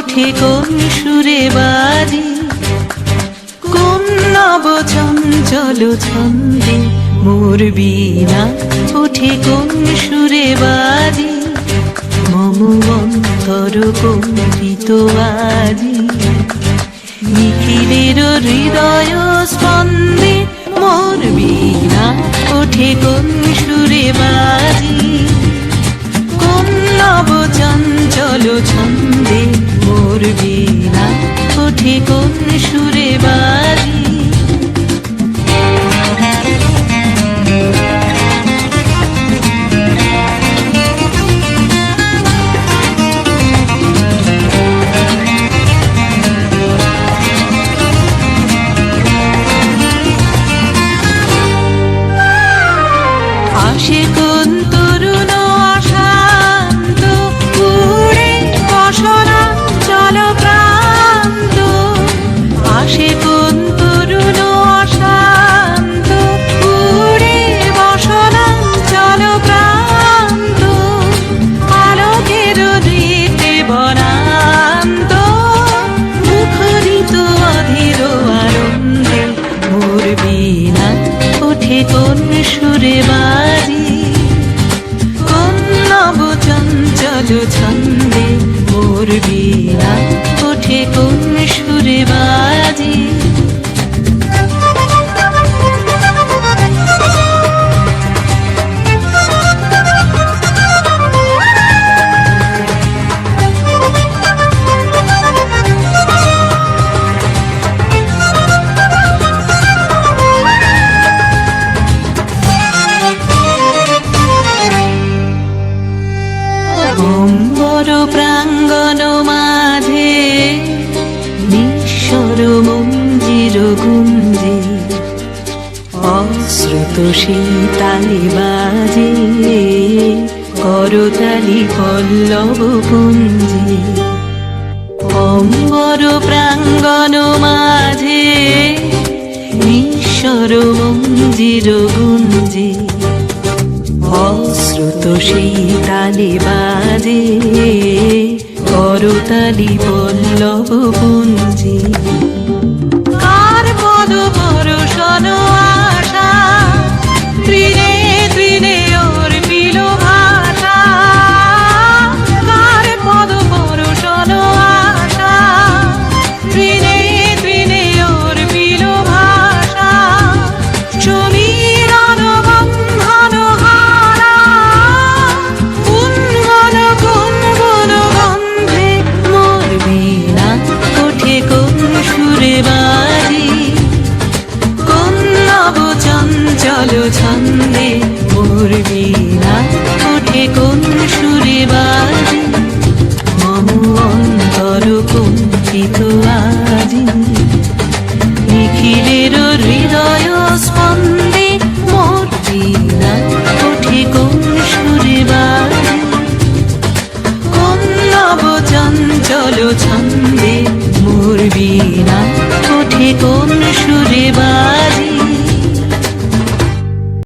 ওঠে কোন সুরে বাজি কোন নব চঞ্চল ছন্দে মোর বীণা ওঠে কোন সুরে বাজি মম অন্তর কম্পিত আজি নিখিলের হৃদয় স্পন্দে মোর বীণা ওঠে কোন সুরে বাজি কোন নব চঞ্চল ছন্দে ওঠে কোন সুরে বাজি আসে কোন সুরে বাজি কোন নব চঞ্চল ছন্দে মোর বিনা ওঠে কোন সুরে বাজি। শীতালি বাজে, করতালি পল্লব পুঞ্জে। অম্বর প্রাঙ্গণ মাঝে নিঃস্বর মঞ্জির গুঞ্জে। অশ্রুত শীতালি বাজে, করতালি পল্লব পুঞ্জি। কার পদ পরশন তালে মোর বিনা ওঠে কোন সুরে বাজে? মম অন্তর কুঞ্চিত আজি। নিখিলের হৃদয় স্পন্দে মোর বিনা ওঠে কোন সুরে বাজে? কোন নব চঞ্চল ছন্দে